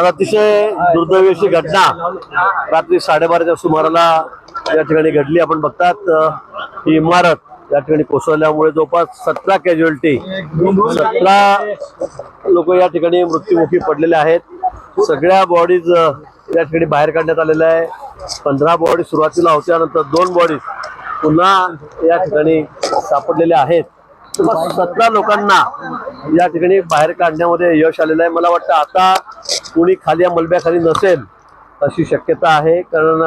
आज अतिशय दुर्दैवी घटना रात्री साडेबाराच्या सुमाराला या ठिकाणी घडली. आपण बघतात ही इमारत या ठिकाणी कोसळल्यामुळे जवळपास सतरा कॅज्युअल्टी सतरा लोक या ठिकाणी मृत्युमुखी पडलेले आहेत. सगळ्या बॉडीज या ठिकाणी बाहेर काढण्यात आलेल्या आहे. पंधरा बॉडी सुरुवातीला होत्या नंतर दोन बॉडीज पुन्हा या ठिकाणी सापडलेल्या आहेत. सतरा लोकांना या ठिकाणी बाहेर काढण्यामध्ये यश आलेलं आहे. मला वाटतं आता कोणी खाली या मलब्याखाली नसेल अशी शक्यता आहे. कारण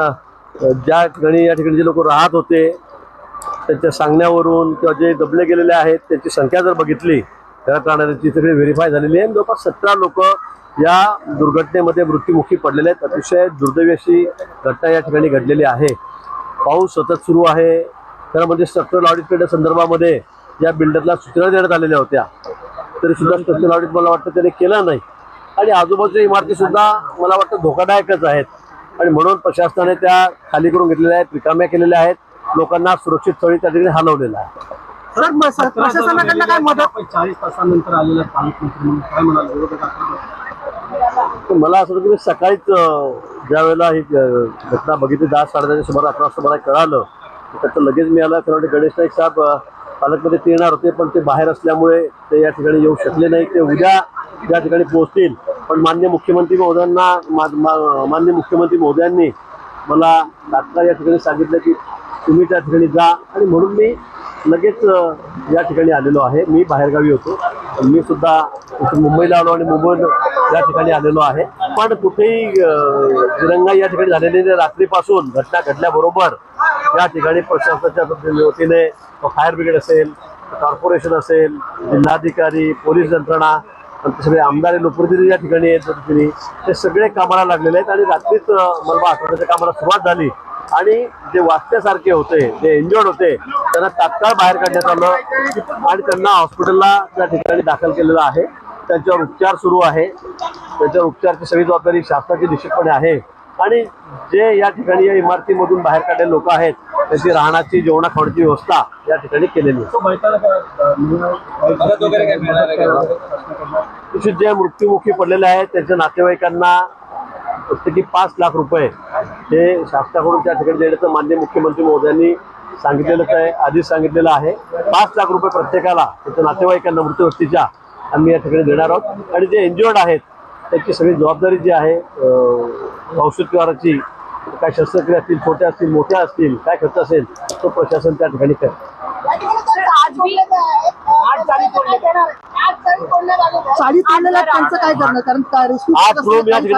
ज्या ठिकाणी या ठिकाणी जे लोक राहत होते त्यांच्या सांगण्यावरून किंवा जे दबले गेलेले आहेत त्यांची संख्या जर बघितली घरात राहणाऱ्यांची सगळी व्हेरीफाय झालेली आहे. आणि जवळपास सतरा लोक या दुर्घटनेमध्ये मृत्युमुखी पडलेले आहेत. अतिशय दुर्दैवी अशी घटना या ठिकाणी घडलेली आहे. पाऊस सतत सुरू आहे. त्यामध्ये म्हणजे स्ट्रक्चरल ऑडिट संदर्भामध्ये या बिल्डरला सूचना देण्यात आलेल्या होत्या. तरी सुद्धा स्ट्रक्चरल ऑडिट मला वाटतं त्याने केलं नाही. आणि आजूबाजूच्या इमारती सुद्धा मला वाटतं धोकादायकच आहेत. आणि म्हणून प्रशासनाने त्या खाली करून घेतलेल्या आहेत रिकाम्या केलेल्या आहेत. लोकांना सुरक्षित स्थळी त्या ठिकाणी हलवलेलं आहे. सर म- स- प्रशासनाकडनं काय मदत? चाळीस तासानंतर आलेला पालकमंत्री म्हणून. काय म्हणाल विरोधकांना तर मला असं वाटतं की मी सकाळीच ज्या वेळेला ही घटना बघितली दहा साडेदहाच्या सुमारास अकरा वाजता मला कळालं त्याचं लगेच मी आलं खरं म्हणजे गणेश नाईक साहेब पालकमध्ये ते येणार होते पण ते बाहेर असल्यामुळे ते या ठिकाणी येऊ शकले नाही. ते उद्या या ठिकाणी पोहोचतील. पण मान्य मुख्यमंत्री महोदयांना मा- मा- मान्य मुख्यमंत्री महोदयांनी मला तात्काळ या ठिकाणी सांगितलं की तुम्ही त्या ठिकाणी जा. आणि म्हणून मी लगेच या ठिकाणी आलेलो आहे. मी बाहेरगावी होतो. मी सुद्धा मुंबईला आलो आणि मुंबईत या ठिकाणी आलेलो आहे. पण कुठेही तिरंगा या ठिकाणी झालेली नाही. रात्रीपासून घटना घडल्याबरोबर या ठिकाणी प्रशासनाच्या वतीने फायर ब्रिगेड असेल कॉर्पोरेशन असेल जिल्हाधिकारी पोलीस यंत्रणा आणि सगळे आमदार लोकप्रतिनिधी या ठिकाणी आहेत त्या ते सगळे कामाला लागलेले आहेत आणि रात्रीच अ, मलबा हटवण्याच्या कामाला सुरुवात झाली. आणि जे वाचण्यासारखे होते जे इंजर्ड होते त्यांना तात्काळ बाहेर काढण्यात आलं आणि त्यांना हॉस्पिटलला त्या ठिकाणी दाखल केलेलं आहे. त्यांच्यावर उपचार सुरू आहे. त्यांच्यावर उपचारची सगळी जबाबदारी शासनाची निश्चितपणे आहे. आणि जे या ठिकाणी या इमारतीमधून बाहेर काढलेले लोक आहेत त्यांची राहण्याची जेवणा खाण्याची व्यवस्था या ठिकाणी केलेली आहे. जे मृत्युमुखी पडलेले आहेत त्यांच्या नातेवाईकांना प्रत्येकी पाच लाख रुपये हे शासनाकडून त्या ठिकाणी देण्याचं मान्य मुख्यमंत्री महोदयांनी सांगितलेलंच आहे आधीच सांगितलेलं आहे. पाच लाख रुपये प्रत्येकाला त्याच्या नातेवाईकांना मृत्यू व्यक्तीच्या आम्ही या ठिकाणी देणार आहोत. आणि जे इंजुअर्ड आहेत त्याची सगळी जबाबदारी जी आहे औषधोपचाराची काय शस्त्रक्रिया असतील छोट्या असतील मोठ्या असतील काय खर्च असेल तो प्रशासन त्या ठिकाणी.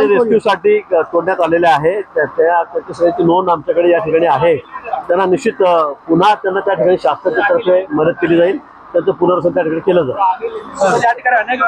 रेस्क्यू साठी तोडण्यात आलेले आहे. त्या त्या- त्याची सगळ्याची नोंद आमच्याकडे या ठिकाणी आहे. त्यांना निश्चित पुन्हा त्यांना त्या ठिकाणी शासनाच्या तर्फे मदत केली जाईल. त्यांचं पुनर्वसन त्या ठिकाणी केलं जाईल. त्या ठिकाणी अनेक